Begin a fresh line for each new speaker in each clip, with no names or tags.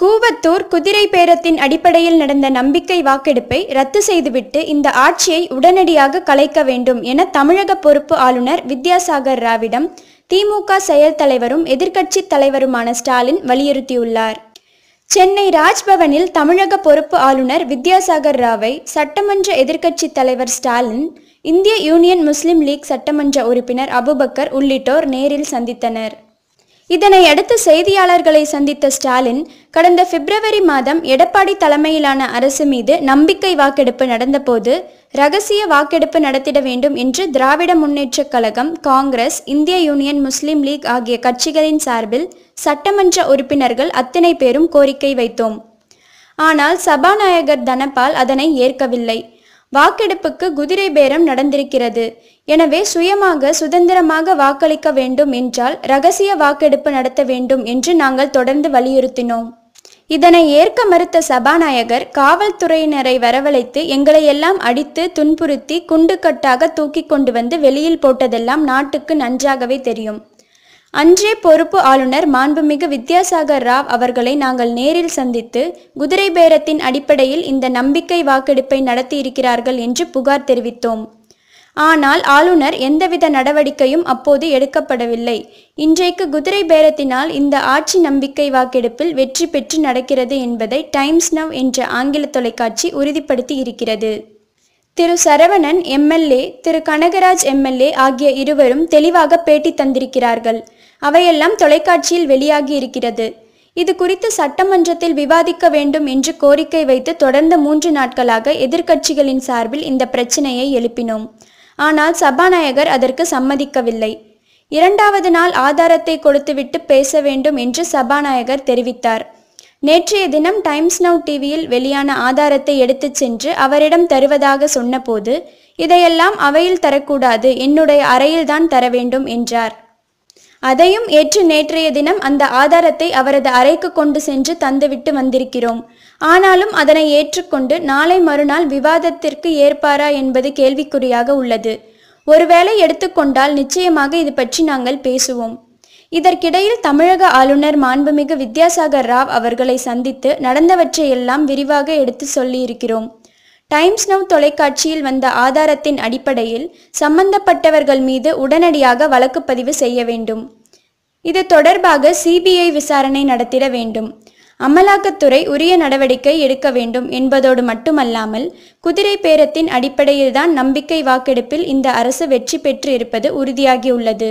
கூவத்தூர் குதிரை பேரத்தின் அடிப்படையில் நடந்த நம்பிக்கை வாக்கெடுப்பை ரத்து செய்துவிட்டு இந்த ஆட்சியை உடனடியாக கலைக்க வேண்டும் என தமிழக பொறுப்பு ஆளுநர் வித்யாசாகர் ராவிடம் திமுக செயல் தலைவரும் எதிர்க்கட்சித் தலைவருமான ஸ்டாலின் வலியுறுத்தியுள்ளார். சென்னை ராஜ்பவனில் தமிழக பொறுப்பு ஆளுநர் வித்யாசாகர் ராவை சட்டமன்ற எதிர்க்கட்சித் தலைவர் ஸ்டாலின் இந்திய யூனியன் முஸ்லிம் லீக் சட்டமன்ற உறுப்பினர் அபுபக்கர் உள்ளிட்டோர் நேரில் சந்தித்தனர். இதனை அடுத்து செய்தியாளர்களை சந்தித்த ஸ்டாலின் கடந்த பிப்ரவரி மாதம் எடப்பாடி தலைமையிலான அரசு மீது நம்பிக்கை வாக்கெடுப்பு நடந்தபோது ரகசிய வாக்கெடுப்பு நடத்திட வேண்டும் என்று திராவிட முன்னேற்றக் கழகம் காங்கிரஸ் இந்திய யூனியன் முஸ்லிம் லீக் ஆகிய கட்சிகளின் சார்பில் சட்டமன்ற உறுப்பினர்கள் அத்தனை பேரும் கோரிக்கை வைத்தோம். ஆனால் சபாநாயகர் தனபால் அதனை ஏற்கவில்லை. வாக்கெடுப்புக்கு குதிரை பேரம் நடந்திருக்கிறது. எனவே சுயமாக சுதந்திரமாக வாக்களிக்க வேண்டும் என்றால் ரகசிய வாக்கெடுப்பு நடத்த வேண்டும் என்று நாங்கள் தொடர்ந்து வலியுறுத்தினோம். இதனை ஏற்க மறுத்த சபாநாயகர் காவல்துறையினரை வரவழைத்து எங்களை எல்லாம் அடித்து துன்புறுத்தி குண்டுக்கட்டாக தூக்கி கொண்டு வந்து வெளியில் போட்டதெல்லாம் நாட்டுக்கு நன்றாகவே தெரியும். அன்றே பொறுப்பு ஆளுநர் மாண்புமிகு வித்யாசாகர் ராவ் அவர்களை நாங்கள் நேரில் சந்தித்து குதிரை பேரத்தின் அடிப்படையில் இந்த நம்பிக்கை வாக்கெடுப்பை நடத்தியிருக்கிறார்கள் என்று புகார் தெரிவித்தோம். ஆனால் ஆளுநர் எந்தவித நடவடிக்கையும் அப்போது எடுக்கப்படவில்லை. இன்றைக்கு குதிரை பேரத்தினால் இந்த ஆட்சி நம்பிக்கை வாக்கெடுப்பில் வெற்றி பெற்று நடக்கிறது என்பதை டைம்ஸ் நவ் என்ற ஆங்கில தொலைக்காட்சி உறுதிப்படுத்தி இருக்கிறது. திரு சரவணன் எம்எல்ஏ திரு கனகராஜ் எம்எல்ஏ ஆகிய இருவரும் தெளிவாக பேட்டி தந்திருக்கிறார்கள். அவையெல்லாம் தொலைக்காட்சியில் வெளியாகி இருக்கிறது. இது குறித்து சட்டமன்றத்தில் விவாதிக்க வேண்டும் என்று கோரிக்கை வைத்து தொடர்ந்த மூன்று நாட்களாக எதிர்க்கட்சிகளின் சார்பில் இந்த பிரச்சனையை எழுப்பினோம். ஆனால் சபாநாயகர் அதற்கு சம்மதிக்கவில்லை. இரண்டாவது நாள் ஆதாரத்தை கொடுத்துவிட்டு பேச வேண்டும் என்று சபாநாயகர் தெரிவித்தார். நேற்றைய தினம் டைம்ஸ் நவ் டிவியில் வெளியான ஆதாரத்தை எடுத்துச் சென்று அவரிடம் தருவதாக சொன்னபோது இதையெல்லாம் அவையில் தரக்கூடாது என்னுடைய அறையில்தான் தர வேண்டும் என்றார். அதையும் ஏற்று நேற்றைய தினம் அந்த ஆதாரத்தை அவரது அறைக்கு கொண்டு சென்று தந்துவிட்டு வந்திருக்கிறோம். ஆனாலும் அதனை ஏற்றுக்கொண்டு நாளை மறுநாள் விவாதத்திற்கு ஏற்பாரா என்பது கேள்விக்குறியாக உள்ளது. ஒருவேளை எடுத்துக்கொண்டால் நிச்சயமாக இது பற்றி நாங்கள் பேசுவோம். இதற்கிடையில் தமிழக ஆளுநர் மாண்புமிகு வித்யாசாகர் ராவ் அவர்களை சந்தித்து நடந்தவற்றையெல்லாம் விரிவாக எடுத்து சொல்லியிருக்கிறோம். டைம்ஸ் நவ் தொலைக்காட்சியில் வந்த ஆதாரத்தின் அடிப்படையில் சம்பந்தப்பட்டவர்கள் மீது உடனடியாக வழக்கு பதிவு செய்ய வேண்டும். இது தொடர்பாக சிபிஐ விசாரணை நடத்திட வேண்டும். அமலாக்கத்துறை உரிய நடவடிக்கை எடுக்க வேண்டும் என்பதோடு மட்டுமல்லாமல் குதிரை பேரத்தின் அடிப்படையில்தான் நம்பிக்கை வாக்கெடுப்பில் இந்த அரசு வெற்றி பெற்று இருப்பது உறுதியாகியுள்ளது.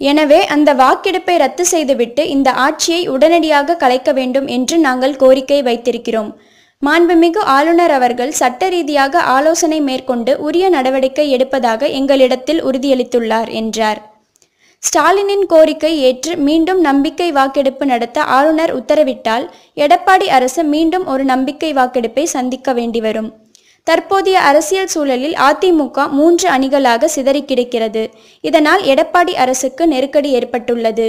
எனவே அந்த வாக்கெடுப்பை ரத்து செய்துவிட்டு இந்த ஆட்சியை உடனடியாக கலைக்க வேண்டும் என்று நாங்கள் கோரிக்கை வைத்திருக்கிறோம். மாண்புமிகு ஆளுநர் அவர்கள் சட்ட ரீதியாக ஆலோசனை மேற்கொண்டு உரிய நடவடிக்கை எடுப்பதாக எங்களிடத்தில் உறுதியளித்துள்ளார் என்றார். ஸ்டாலினின் கோரிக்கை ஏற்று மீண்டும் நம்பிக்கை வாக்கெடுப்பு நடத்த ஆளுநர் உத்தரவிட்டால் எடப்பாடி அரசு மீண்டும் ஒரு நம்பிக்கை வாக்கெடுப்பை சந்திக்க வேண்டி வரும் தற்போதைய அரசியல் சூழலில் அதிமுக மூன்று அணிகளாக சிதறி கிடக்கிறது இதனால் எடப்பாடி அரசுக்கு நெருக்கடி ஏற்பட்டுள்ளது.